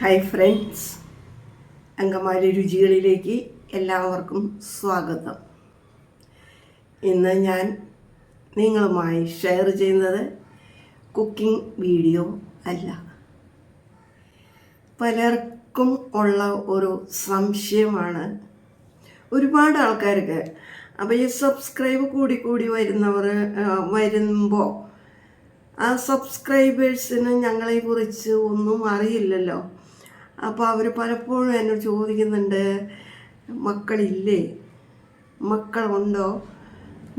Hi friends Angamaly രുചികളിലേക്ക് എല്ലാവർക്കും സ്വാഗതം. ഇന്ന് ഞാൻ നിങ്ങളുമായി ഷെയർ ചെയ്യുന്നത് കുക്കിംഗ് വീഡിയോ അല്ല. പലർക്കും ഉള്ള ഒരു സംശയമാണ്. ഒരുപാട് ആൾക്കാർക്ക് അപ്പോൾ ഈ സബ്സ്ക്രൈബ് കൂടി കൂടി വരുന്നവർ വരുമ്പോൾ ആ സബ്സ്ക്രൈബേഴ്സിന് ഞങ്ങളെക്കുറിച്ച് ഒന്നും അറിയില്ലല്ലോ. അപ്പോൾ അവർ പലപ്പോഴും എന്നോട് ചോദിക്കുന്നുണ്ട് മക്കളില്ലേ? മക്കളുണ്ടോ?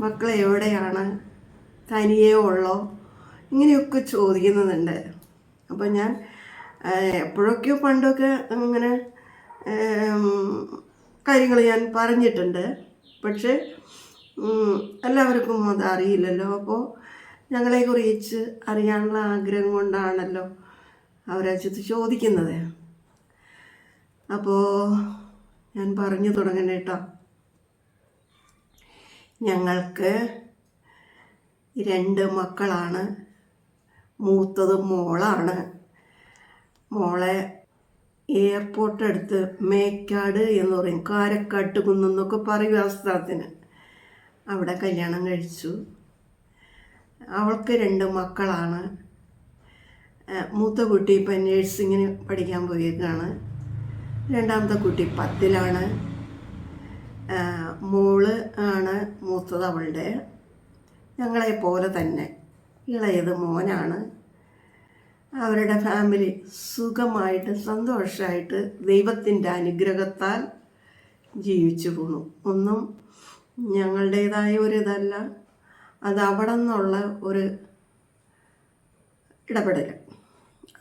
മക്കൾ എവിടെയാണ്? തനിയേ ഉള്ളോ? ഇങ്ങനെയൊക്കെ ചോദിക്കുന്നുണ്ട്. അപ്പോൾ ഞാൻ എപ്പോഴൊക്കെയോ പണ്ടൊക്കെ അങ്ങനെ കാര്യങ്ങൾ ഞാൻ പറഞ്ഞിട്ടുണ്ട്. പക്ഷേ എല്ലാവർക്കും അത് അറിയില്ലല്ലോ. അപ്പോൾ ഞങ്ങളെ കുറിച്ച് അറിയാനുള്ള ആഗ്രഹം കൊണ്ടാണല്ലോ അവരത് ചോദിക്കുന്നത്. അപ്പോൾ ഞാൻ പറഞ്ഞു തുടങ്ങണേ കേട്ടോ ഞങ്ങൾക്ക് രണ്ട് മക്കളാണ്. മൂത്തത് മോളാണ്. മോളെ എയർപോർട്ട് അടുത്ത് മേക്കാട് എന്ന് പറയും. കാരക്കാട്ട് കുന്നെന്നൊക്കെ പറയും ആ സ്ഥലത്തിന്. അവിടെ കല്യാണം കഴിച്ചു. അവൾക്ക് രണ്ട് മക്കളാണ്. മൂത്ത കുട്ടി ഇപ്പം നേഴ്സിങ്ങിന് പഠിക്കാൻ പോയേക്കാണ്. രണ്ടാമത്തെ കുട്ടി പത്തിലാണ്. മോൾ ആണ് മൂത്തത് അവളുടെ. ഞങ്ങളെ പോലെ തന്നെ ഇളയത് മോനാണ്. അവരുടെ ഫാമിലി സുഖമായിട്ട് സന്തോഷമായിട്ട് ദൈവത്തിന്റെ അനുഗ്രഹത്താൽ ജീവിച്ചു പോണു. ഒന്നും ഞങ്ങളുടേതായ ഒരു ഇതല്ല അത് അവിടെ നിന്നുള്ള ഒരു ഇടപെടൽ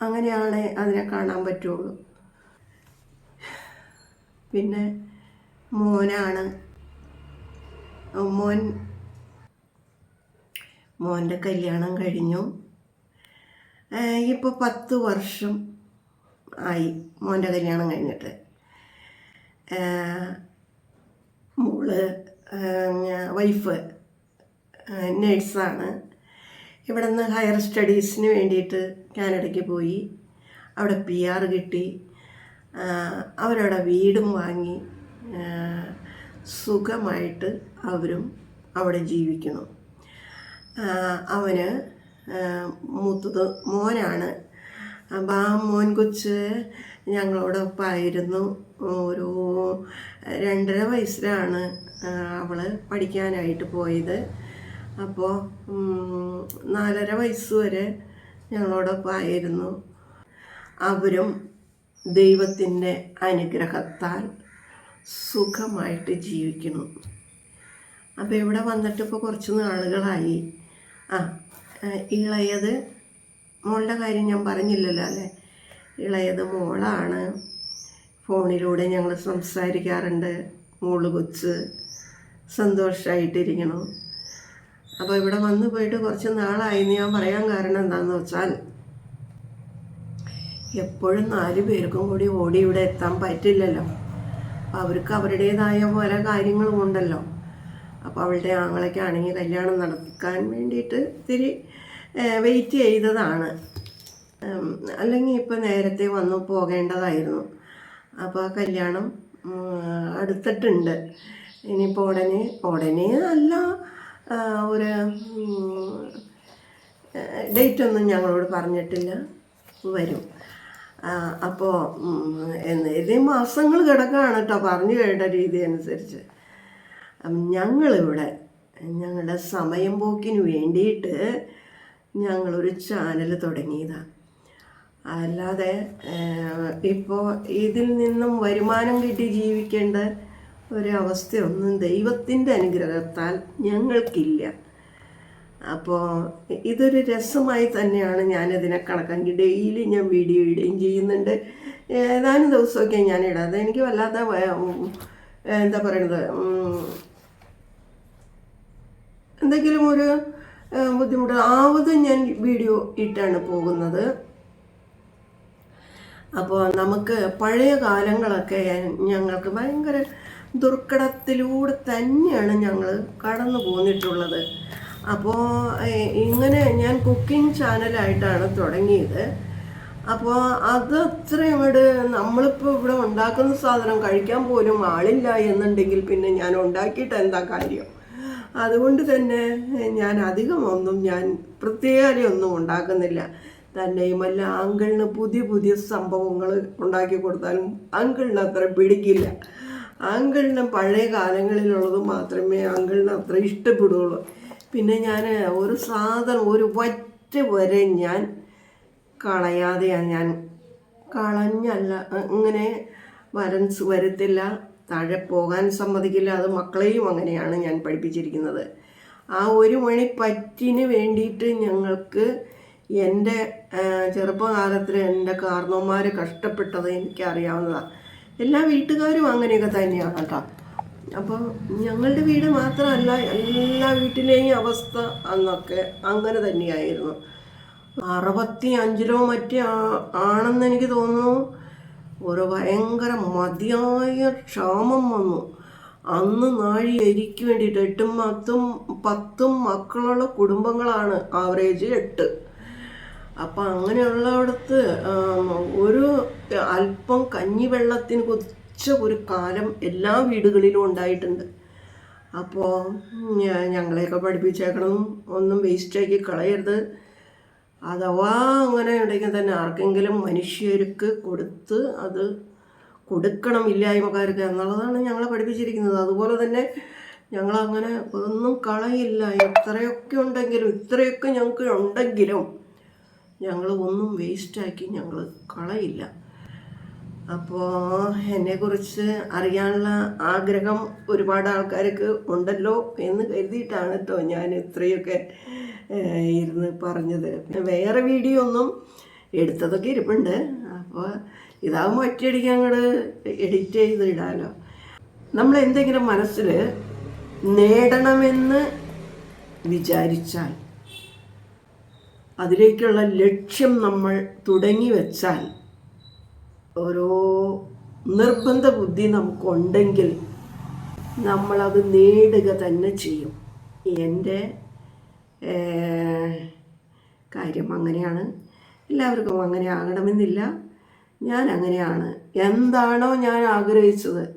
അങ്ങനെയാണ് അതിനെ കാണാൻ പറ്റുള്ളൂ. പിന്നെ മോനാണ്. മോൻ മോന്റെ കല്യാണം കഴിഞ്ഞു. ഇപ്പോൾ പത്ത് വർഷം ആയി മോന്റെ കല്യാണം കഴിഞ്ഞിട്ട്. മോൾ വൈഫ് നേഴ്സാണ്. ഇവിടെ നിന്ന് ഹയർ സ്റ്റഡീസിന് വേണ്ടിയിട്ട് കാനഡയ്ക്ക് പോയി. അവിടെ പി ആർ കിട്ടി. അവരവിടെ വീടും വാങ്ങി സുഖമായിട്ട് അവരും അവിടെ ജീവിക്കുന്നു. അവന് മൂത്തത് മോനാണ്. അപ്പം ആ മോൻ കൊച്ച് ഞങ്ങളോടൊപ്പമായിരുന്നു ഒരു രണ്ടര വയസ്സിലാണ് അവൾ പഠിക്കാനായിട്ട് പോയത്. അപ്പോൾ നാലര വയസ്സ് വരെ ഞങ്ങളോടൊപ്പമായിരുന്നു അവരും ദൈവത്തിന്റെ അനുഗ്രഹത്താൽ സുഖമായിട്ട് ജീവിക്കുന്നു. അപ്പോൾ ഇവിടെ വന്നിട്ട് ഇപ്പോൾ കുറച്ച് നാളുകളായി. ആ ഇളയത് മോളുടെ കാര്യം ഞാൻ പറഞ്ഞില്ലല്ലോ അല്ലേ? ഇളയത് മോളാണ്. ഫോണിലൂടെ ഞങ്ങൾ സംസാരിക്കാറുണ്ട്. മോൾ കൊച്ച് സന്തോഷമായിട്ടിരിക്കണം അപ്പോൾ ഇവിടെ വന്നു പോയിട്ട് കുറച്ച് നാളായി എന്ന് ഞാൻ പറയാൻ കാരണം എന്താണെന്ന് വെച്ചാൽ എപ്പോഴും നാല് പേർക്കും കൂടി ഓടി ഇവിടെ എത്താൻ പറ്റില്ലല്ലോ. അവർക്ക് അവരുടേതായ പല കാര്യങ്ങളും ഉണ്ടല്ലോ. അപ്പോൾ അവളുടെ ആങ്ങളൊക്കെയാണെങ്കിൽ കല്യാണം നടക്കാൻ വേണ്ടിയിട്ട് ഇത്തിരി വെയിറ്റ് ചെയ്തതാണ്. അല്ലെങ്കിൽ ഇപ്പം നേരത്തെ വന്നു പോകേണ്ടതായിരുന്നു. അപ്പോൾ ആ കല്യാണം അടുത്തിട്ടുണ്ട്. ഇനിയിപ്പോൾ ഉടനെ ഉടനെ അല്ല ഒരു ഡേറ്റ് ഒന്നും ഞങ്ങളോട് പറഞ്ഞിട്ടില്ല. വരും. അപ്പോൾ ഇത് മാസങ്ങൾ കിടക്കുകയാണ് കേട്ടോ പറഞ്ഞു കേട്ട രീതി അനുസരിച്ച്. ഞങ്ങളിവിടെ ഞങ്ങളുടെ സമയം പോക്കിന് വേണ്ടിയിട്ട് ഞങ്ങളൊരു ചാനൽ തുടങ്ങിയതാണ് അല്ലാതെ ഇപ്പോൾ ഇതിൽ നിന്നും വരുമാനം കിട്ടി ജീവിക്കേണ്ട ഒരവസ്ഥയൊന്നും ദൈവത്തിന്റെ അനുഗ്രഹത്താൽ ഞങ്ങൾക്കില്ല. അപ്പോൾ ഇതൊരു രസമായി തന്നെയാണ് ഞാനിതിനെ കണക്കാക്കി ഡെയിലി ഞാൻ വീഡിയോ ഇടുകയും ചെയ്യുന്നുണ്ട്. ഏതാനും ദിവസമൊക്കെ ഞാൻ ഇടാം. അതെനിക്ക് വല്ലാത്ത എന്താ പറയണത്? എന്തെങ്കിലും ഒരു ബുദ്ധിമുട്ട് ആവത് ഞാൻ വീഡിയോ ഇട്ടാണ് പോകുന്നത്. അപ്പോൾ നമുക്ക് പഴയ കാലങ്ങളൊക്കെ ഞങ്ങൾക്ക് ഭയങ്കര ദുർഘടത്തിലൂടെ തന്നെയാണ് ഞങ്ങൾ കടന്നു പോന്നിട്ടുള്ളത് അപ്പോൾ ഇങ്ങനെ ഞാൻ കുക്കിംഗ് ചാനലായിട്ടാണ് തുടങ്ങിയത്. അപ്പോൾ അത് അത്ര അങ്ങോട്ട് നമ്മളിപ്പോൾ ഇവിടെ ഉണ്ടാക്കുന്ന സാധനം കഴിക്കാൻ പോലും ആളില്ല എന്നുണ്ടെങ്കിൽ പിന്നെ ഞാൻ ഉണ്ടാക്കിയിട്ട് എന്താ കാര്യം? അതുകൊണ്ട് തന്നെ ഞാൻ അധികം ഒന്നും ഞാൻ പ്രത്യേകം ഒന്നും ഉണ്ടാക്കുന്നില്ല. തന്നെയുമല്ല അങ്കിളിന് പുതിയ പുതിയ സംഭവങ്ങൾ ഉണ്ടാക്കി കൊടുത്താലും അങ്കിളിന് അത്ര പിടിക്കില്ല. അങ്കിളിന് പഴയ കാലങ്ങളിലുള്ളത് മാത്രമേ അങ്കിളിന് അത്ര ഇഷ്ടപ്പെടുകയുള്ളൂ. പിന്നെ ഞാൻ ഒരു സാധനം ഒരു വറ്റ വരെ ഞാൻ കളയാതെയാണ് ഞാൻ കളഞ്ഞല്ല. ഇങ്ങനെ വരൻസ് വരത്തില്ല താഴെ പോകാൻ സമ്മതിക്കില്ല. അത് മക്കളെയും അങ്ങനെയാണ് ഞാൻ പഠിപ്പിച്ചിരിക്കുന്നത്. ആ ഒരു മണി പറ്റിന് വേണ്ടിയിട്ട് ഞങ്ങൾക്ക് എന്റെ ചെറുപ്പകാലത്തിൽ എന്റെ കാർന്നോന്മാർ കഷ്ടപ്പെട്ടത് എനിക്കറിയാവുന്നതാണ് എല്ലാ വീട്ടുകാരും അങ്ങനെയൊക്കെ തന്നെയാണ് കേട്ടോ. അപ്പോൾ ഞങ്ങളുടെ വീട് മാത്രമല്ല എല്ലാ വീട്ടിലെയും അവസ്ഥ അന്നൊക്കെ അങ്ങനെ തന്നെയായിരുന്നു. അറുപത്തി അഞ്ചിലോ മറ്റേ ആണെന്ന് എനിക്ക് തോന്നുന്നു ഒരു ഭയങ്കര മതിയായ ക്ഷാമം വന്നു. അന്ന് നാഴി അരിക്ക് വേണ്ടിയിട്ട് എട്ടും പത്തും പത്തും മക്കളുള്ള കുടുംബങ്ങളാണ് ആവറേജ് എട്ട്. അപ്പം അങ്ങനെയുള്ളടത്ത് ആം, ഒരു അല്പം കഞ്ഞിവെള്ളത്തിന് കൊച്ച ഒരു കാലം എല്ലാ വീടുകളിലും ഉണ്ടായിട്ടുണ്ട്. അപ്പോൾ ഞങ്ങളെയൊക്കെ പഠിപ്പിച്ചേക്കണം. ഒന്നും വേസ്റ്റാക്കി കളയരുത്. അഥവാ അങ്ങനെ ഉണ്ടെങ്കിൽ തന്നെ ആർക്കെങ്കിലും മനുഷ്യർക്ക് കൊടുത്ത് അത് കൊടുക്കണം ഇല്ലായ്മക്കാർക്ക് എന്നുള്ളതാണ് ഞങ്ങളെ പഠിപ്പിച്ചിരിക്കുന്നത്. അതുപോലെ തന്നെ ഞങ്ങളങ്ങനെ ഒന്നും കളയില്ല. എത്രയൊക്കെ ഉണ്ടെങ്കിലും ഇത്രയൊക്കെ ഞങ്ങൾക്ക് ഉണ്ടെങ്കിലും ഞങ്ങൾ ഒന്നും വേസ്റ്റാക്കി ഞങ്ങൾ കളയില്ല. അപ്പോൾ എന്നെക്കുറിച്ച് അറിയാനുള്ള ആഗ്രഹം ഒരുപാട് ആൾക്കാർക്ക് ഉണ്ടല്ലോ എന്ന് കരുതിയിട്ടാണ് കേട്ടോ ഞാൻ ഇത്രയൊക്കെ ഇരുന്ന് പറഞ്ഞത്. വേറെ വീഡിയോ ഒന്നും എടുത്തതൊക്കെ ഇരിപ്പുണ്ട്. അപ്പോൾ ഇതാകുമ്പോൾ ഒറ്റയടിക്ക് അങ്ങോട്ട് എഡിറ്റ് ചെയ്ത് ഇടാമല്ലോ നമ്മൾ എന്തെങ്കിലും മനസ്സിൽ നേടണമെന്ന് വിചാരിച്ചാൽ അതിലേക്കുള്ള ലക്ഷ്യം നമ്മൾ തുടങ്ങി വെച്ചാൽ ഓരോ നിർബന്ധ ബുദ്ധി നമുക്കുണ്ടെങ്കിൽ നമ്മളത് നേടുക തന്നെ ചെയ്യും. എന്റെ കാര്യം അങ്ങനെയാണ്. എല്ലാവർക്കും അങ്ങനെ ആകണമെന്നില്ല. ഞാൻ അങ്ങനെയാണ്. എന്താണോ ഞാൻ ആഗ്രഹിച്ചത്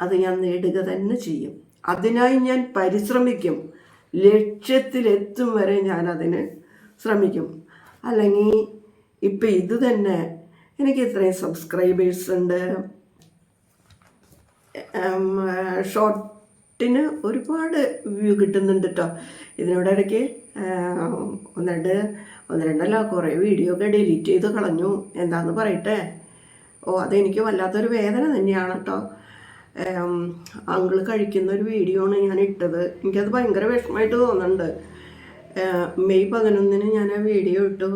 അത് ഞാൻ നേടുക തന്നെ ചെയ്യും. അതിനായി ഞാൻ പരിശ്രമിക്കും. ലക്ഷ്യത്തിലെത്തും വരെ ഞാൻ അതിന് ശ്രമിക്കും. അല്ലെങ്കിൽ ഇപ്പം ഇത് തന്നെ എനിക്ക് ഇത്രയും സബ്സ്ക്രൈബേഴ്സ് ഉണ്ട്. ഷോർട്ടിന് ഒരുപാട് വ്യൂ കിട്ടുന്നുണ്ട് കേട്ടോ ഇതിനോടിടയ്ക്ക് ഒന്ന് രണ്ട് ഒന്ന് രണ്ടല്ല കുറേ വീഡിയോ ഒക്കെ ഡിലീറ്റ് ചെയ്ത് കളഞ്ഞു. എന്താന്ന് പറയട്ടെ? ഓ അതെനിക്ക് വല്ലാത്തൊരു വേദന തന്നെയാണ് കേട്ടോ അങ്കിൾ കഴിക്കുന്ന ഒരു വീഡിയോ ആണ് ഞാൻ ഇട്ടത്. എനിക്കത് ഭയങ്കര വിഷമമായിട്ട് തോന്നുന്നുണ്ട്. മെയ് പതിനൊന്നിന് ഞാൻ ആ വീഡിയോ ഇട്ടു.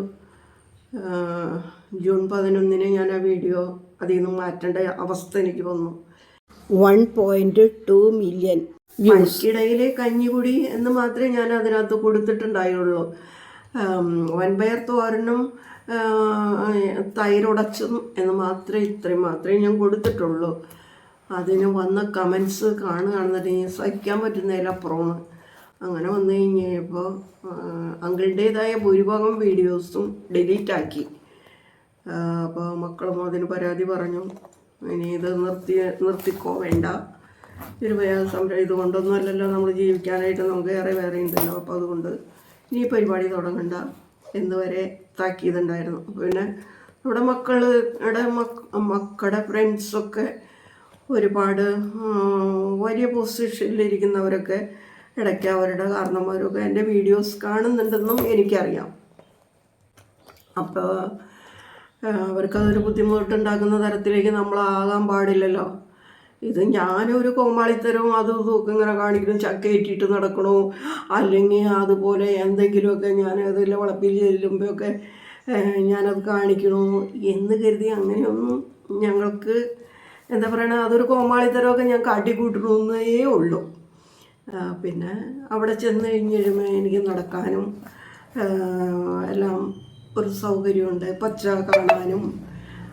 ജൂൺ പതിനൊന്നിന് ഞാൻ ആ വീഡിയോ അതിൽ നിന്ന് മാറ്റേണ്ട അവസ്ഥ എനിക്ക് വന്നു. വൺ പോയിന്റ് ടു മില്യൺ മണിക്കിടയിലെ കഞ്ഞികുടി എന്ന് മാത്രമേ ഞാൻ അതിനകത്ത് കൊടുത്തിട്ടുണ്ടായുള്ളൂ. വൻപയർ തോരനും തൈരുടച്ചും എന്ന് മാത്രമേ ഇത്രയും മാത്രമേ ഞാൻ കൊടുത്തിട്ടുള്ളൂ. അതിന് വന്ന കമൻസ് കാണുകയാണെന്നുണ്ടെങ്കിൽ സഹിക്കാൻ പറ്റുന്നതിലപ്പുറമാണ്. അങ്ങനെ വന്നു കഴിഞ്ഞപ്പോൾ അങ്കിളുടേതായ ഭൂരിഭാഗം വീഡിയോസും ഡിലീറ്റ് ആക്കി. അപ്പോൾ മക്കളും അതിന് പരാതി പറഞ്ഞു. ഇനി ഇത് നിർത്തി നിർത്തിക്കോ വേണ്ട. ഒരു പ്രയാസം ഇതുകൊണ്ടൊന്നും അല്ലല്ലോ നമ്മൾ ജീവിക്കാനായിട്ട്. നമുക്ക് ഏറെ വേറെ ഉണ്ടല്ലോ. അപ്പോൾ അതുകൊണ്ട് ഇനി പരിപാടി തുടങ്ങണ്ട. എന്ന് വരെ താക്കിയതുണ്ടായിരുന്നു പിന്നെ നമ്മുടെ മക്കളുടെ മക്ക മക്കളുടെ ഫ്രണ്ട്സൊക്കെ ഒരുപാട് വലിയ പൊസിഷനിലിരിക്കുന്നവരൊക്കെ ഇടയ്ക്ക് അവരുടെ കാരണന്മാരൊക്കെ എന്റെ വീഡിയോസ് കാണുന്നുണ്ടെന്നും എനിക്കറിയാം. അപ്പോൾ അവർക്കതൊരു ബുദ്ധിമുട്ടുണ്ടാക്കുന്ന തരത്തിലേക്ക് നമ്മളാകാൻ പാടില്ലല്ലോ. ഇത് ഞാനൊരു കോമാളിത്തരവും അതും ഇതും ഇങ്ങനെ കാണിക്കണം ചക്ക ഇട്ടിട്ട് നടക്കണു. അല്ലെങ്കിൽ അതുപോലെ എന്തെങ്കിലുമൊക്കെ ഞാൻ അതിൽ വളപ്പിൽ ചെല്ലുമ്പോഴൊക്കെ ഞാനത് കാണിക്കണോ എന്ന് കരുതി അങ്ങനെയൊന്നും ഞങ്ങൾക്ക് എന്താ പറയണത് അതൊരു കോമാളിത്തരമൊക്കെ ഞാൻ കാട്ടിക്കൂട്ടണമെന്നേ ഉള്ളൂ. പിന്നെ അവിടെ ചെന്ന് കഴിഞ്ഞ് കഴിയുമ്പോൾ എനിക്ക് നടക്കാനും എല്ലാം ഒരു സൗകര്യമുണ്ട്. പച്ച കാണാനും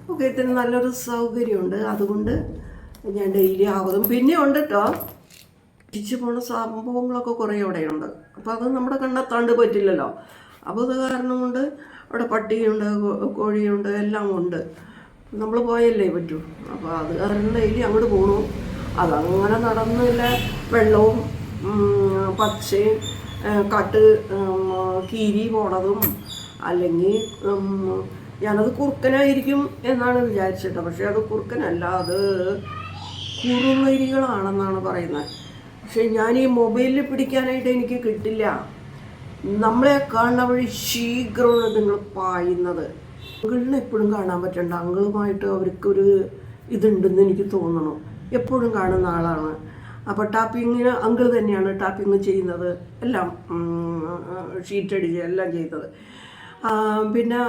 ഒക്കെ ഇത്തിരി നല്ലൊരു സൗകര്യമുണ്ട്. അതുകൊണ്ട് ഞാൻ ഡെയിലി ആവതും. പിന്നെ ഉണ്ട് കേട്ടോ തിരിച്ചു പോണ സംഭവങ്ങളൊക്കെ കുറേ അവിടെയുണ്ട്. അപ്പോൾ അത് നമ്മുടെ കണ്ണെത്താണ്ട് പറ്റില്ലല്ലോ. അപ്പോൾ അത് കാരണം കൊണ്ട് അവിടെ പട്ടിയുണ്ട് കോഴിയുണ്ട് എല്ലാം ഉണ്ട്. നമ്മൾ പോയല്ലേ പറ്റൂ. അപ്പോൾ അത് കാരണം ഡെയിലി അങ്ങോട്ട് പോകണു അതങ്ങനെ നടന്നില്ല. വെള്ളവും ഉം, കട്ട് കീരി പോണതും അല്ലെങ്കിൽ ഞാനത് കുറുക്കനായിരിക്കും എന്നാണ് വിചാരിച്ചിട്ട്. പക്ഷേ അത് കുറുക്കനല്ല അത് കുറുവരികളാണെന്നാണ് പറയുന്നത്. പക്ഷേ ഞാൻ ഈ മൊബൈലിൽ പിടിക്കാനായിട്ട് എനിക്ക് കിട്ടില്ല. നമ്മളെ കാണുന്ന വഴി ശീഘ്രമാണ് നിങ്ങൾ പായുന്നത്. അങ്കിളിനെ എപ്പോഴും കാണാൻ പറ്റണ്ട അങ്കിളുമായിട്ട് അവർക്കൊരു ഇതുണ്ടെന്ന് എനിക്ക് തോന്നണം. എപ്പോഴും കാണുന്ന ആളാണ്. അപ്പോൾ ടാപ്പിങ്ങിന് അങ്കിൾ തന്നെയാണ് ടാപ്പിങ് ചെയ്യുന്നത്. എല്ലാം ഷീറ്റ് അടിച്ച് എല്ലാം ചെയ്തത് പിന്നെ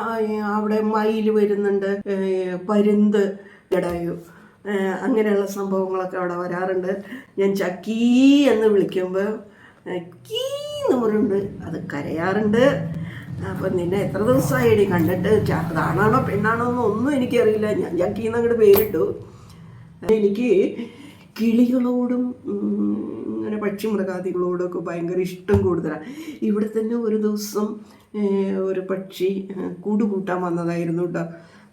അവിടെ മയിൽ വരുന്നുണ്ട് പരുന്ത് ജടായു അങ്ങനെയുള്ള സംഭവങ്ങളൊക്കെ അവിടെ വരാറുണ്ട്. ഞാൻ ചക്കീ എന്ന് വിളിക്കുമ്പോൾ കീ എന്ന് പറയുന്നുണ്ട്. അത് കരയാറുണ്ട്. അപ്പം നിന്നെ എത്ര ദിവസമായി കണ്ടിട്ട് അതാണാണോ പെണ്ണാണോ എന്നൊന്നും എനിക്കറിയില്ല. ഞാൻ ചക്കീന്ന് അങ്ങോട്ട് പേരിട്ടു. എനിക്ക് കിളികളോടും അങ്ങനെ പക്ഷി പക്ഷിമൃഗാദികളോടും ഒക്കെ ഭയങ്കര ഇഷ്ടം കൂടുതലാണ് ഇവിടെ തന്നെ ഒരു ദിവസം ഒരു പക്ഷി കൂട് കൂട്ടാൻ വന്നതായിരുന്നു കേട്ടോ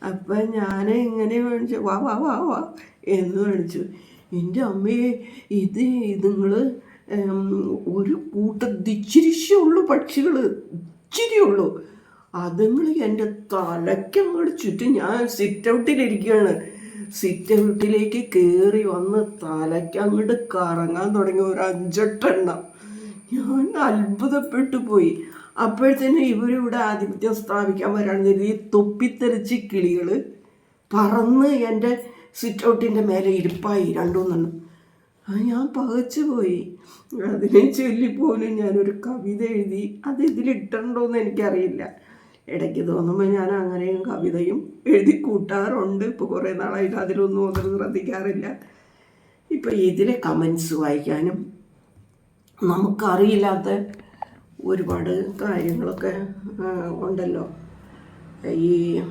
അപ്പം ഞാൻ ഇങ്ങനെ മേടിച്ചു വാ വാ വാ വാ എന്ന് മേടിച്ചു എന്റെ അമ്മയെ ഇത് ഇതുങ്ങൾ ഒരു കൂട്ടം ഇച്ചിരിശേ ഉള്ളൂ പക്ഷികൾ ഇച്ചിരി ഉള്ളൂ. അതുങ്ങൾ എന്റെ തലയ്ക്കങ്ങോട്ട് ചുറ്റും ഞാൻ സിറ്റ് ഔട്ടിലിരിക്കുകയാണ് സിറ്റ് ഔട്ടിലേക്ക് കയറി വന്ന് തലയ്ക്ക് അങ്ങോട്ട് കറങ്ങാൻ തുടങ്ങി ഒരു അഞ്ചെട്ടെണ്ണം. ഞാൻ അത്ഭുതപ്പെട്ടു പോയി. അപ്പോഴത്തേനും ഇവരിവിടെ ആധിപത്യം സ്ഥാപിക്കാൻ വരാണെന്ന് ഈ തൊപ്പിത്തെറിച്ച് കിളികൾ പറന്ന് എന്റെ സിറ്റ് ഔട്ടിന്റെ മേലെ ഇരിപ്പായി രണ്ടുമൂന്നെണ്ണം. ആ ഞാൻ പകച്ചു പോയി. അതിനെ ചൊല്ലിപ്പോലും ഞാനൊരു കവിത എഴുതി അത് ഇതിലിട്ടുണ്ടോയെന്ന് എനിക്കറിയില്ല. ഇടയ്ക്ക് തോന്നുമ്പോൾ ഞാൻ അങ്ങനെയും കവിതയും എഴുതി കൂട്ടാറുണ്ട്. ഇപ്പോൾ കുറേ നാളായിട്ട് അതിലൊന്നും ഒന്നും ശ്രദ്ധിക്കാറില്ല. ഇപ്പോൾ ഇതിലെ കമൻസ് വായിക്കാനും നമുക്കറിയില്ലാത്ത ഒരുപാട് കാര്യങ്ങളൊക്കെ ഉണ്ടല്ലോ. ഈ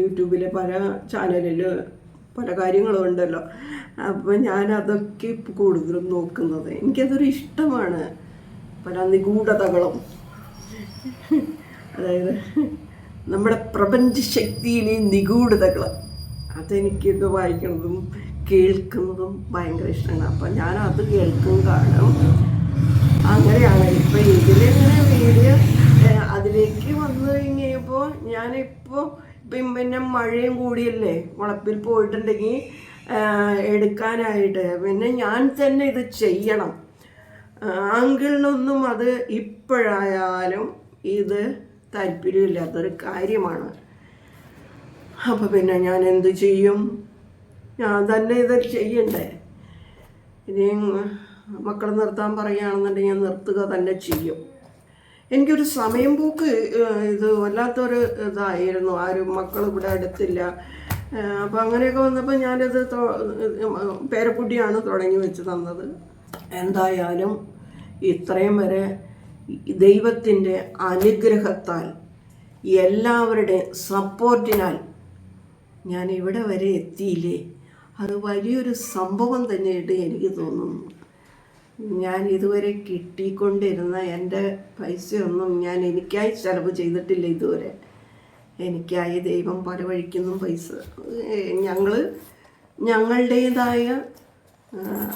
യൂട്യൂബിലെ പല ചാനലിൽ പല കാര്യങ്ങളും ഉണ്ടല്ലോ. അപ്പോൾ ഞാൻ അതൊക്കെ കൂടുതലും നോക്കുന്നത്. എനിക്കതൊരു ഇഷ്ടമാണ്. പല നിഗൂഢതകളും. നമ്മുടെ പ്രപഞ്ച ശക്തിയിലെ നിഗൂഢതകൾ. അതെനിക്കിത് വായിക്കുന്നതും കേൾക്കുന്നതും ഭയങ്കര ഇഷ്ടമാണ്. അപ്പം ഞാൻ അത് കേൾക്കും കാണും അങ്ങനെയാണ്. ഇപ്പം ഇതിലിങ്ങനെ വീഡിയോ അതിലേക്ക് വന്നു കഴിഞ്ഞപ്പോൾ ഞാനിപ്പോൾ ഇപ്പം പിന്നെ മഴയും കൂടിയല്ലേ മുളപ്പിൽ പോയിട്ടുണ്ടെങ്കിൽ എടുക്കാനായിട്ട്. പിന്നെ ഞാൻ തന്നെ ഇത് ചെയ്യണം. ആങ്കിളിനൊന്നും അത് ഇപ്പോഴായാലും ഇത് താല്പര്യമില്ലാത്തൊരു കാര്യമാണ്. അപ്പോൾ പിന്നെ ഞാൻ എന്ത് ചെയ്യും? ഞാൻ തന്നെ ഇത് ചെയ്യണ്ടേ? ഇനി മക്കളെ നിർത്താൻ പറയുകയാണെന്നുണ്ടെങ്കിൽ ഞാൻ നിർത്തുക തന്നെ ചെയ്യും. എനിക്കൊരു സമയം പോക്ക് ഇത് വല്ലാത്തൊരു ഇതായിരുന്നു. ആരും മക്കൾ ഇവിടെ അടുത്തില്ല. അപ്പോൾ അങ്ങനെയൊക്കെ വന്നപ്പോൾ ഞാനിത് പേരക്കുട്ടിയാണ് തുടങ്ങി വെച്ച് തന്നത്. എന്തായാലും ഇത്രയും വരെ ദൈവത്തിന്റെ അനുഗ്രഹത്താൽ എല്ലാവരുടെ സപ്പോർട്ടിനാൽ ഞാൻ ഇവിടെ വരെ എത്തിയില്ലേ? അത് വലിയൊരു സംഭവം തന്നെയായിട്ട് എനിക്ക് തോന്നുന്നു. ഞാൻ ഇതുവരെ കിട്ടിക്കൊണ്ടിരുന്ന എന്റെ പൈസയൊന്നും ഞാൻ എനിക്കായി ചെലവ് ചെയ്തിട്ടില്ല ഇതുവരെ. എനിക്കായി ദൈവം പല വഴിക്കുന്നു പൈസ. ഞങ്ങൾ ഞങ്ങളുടേതായ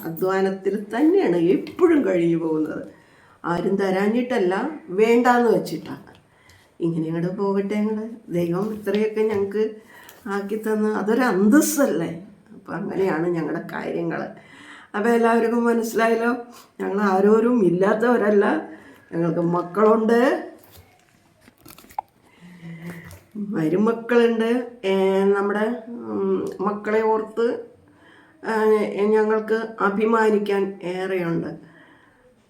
അധ്വാനത്തിൽ തന്നെയാണ് എപ്പോഴും കഴിഞ്ഞു പോകുന്നത് ആരും തരാഞ്ഞിട്ടല്ല വേണ്ടാന്ന് വെച്ചിട്ടാണ് ഇങ്ങനെ അങ്ങോട്ട് പോകട്ടെ ഞങ്ങൾ ദൈവം ഇത്രയൊക്കെ ഞങ്ങൾക്ക് ആക്കി തന്ന് അതൊരു അന്തസ്സല്ലേ? അപ്പം അങ്ങനെയാണ് ഞങ്ങളുടെ കാര്യങ്ങൾ അപ്പോൾ എല്ലാവർക്കും മനസ്സിലായല്ലോ ഞങ്ങൾ ആരോരും ഇല്ലാത്തവരല്ല. ഞങ്ങൾക്ക് മക്കളുണ്ട്. മരുമക്കളുണ്ട്. നമ്മുടെ മക്കളെ ഓർത്ത് ഞങ്ങൾക്ക് അഭിമാനിക്കാൻ ഏറെയുണ്ട്.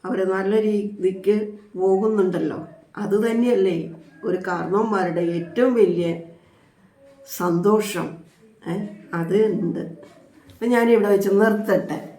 അവർ നല്ല രീതിക്ക് പോകുന്നുണ്ടല്ലോ. അത് തന്നെയല്ലേ ഒരു കാരണവന്മാരുടെ ഏറ്റവും വലിയ സന്തോഷം. അത് ഉണ്ട്. അപ്പം ഞാനിവിടെ വെച്ച് നിർത്തട്ടെ.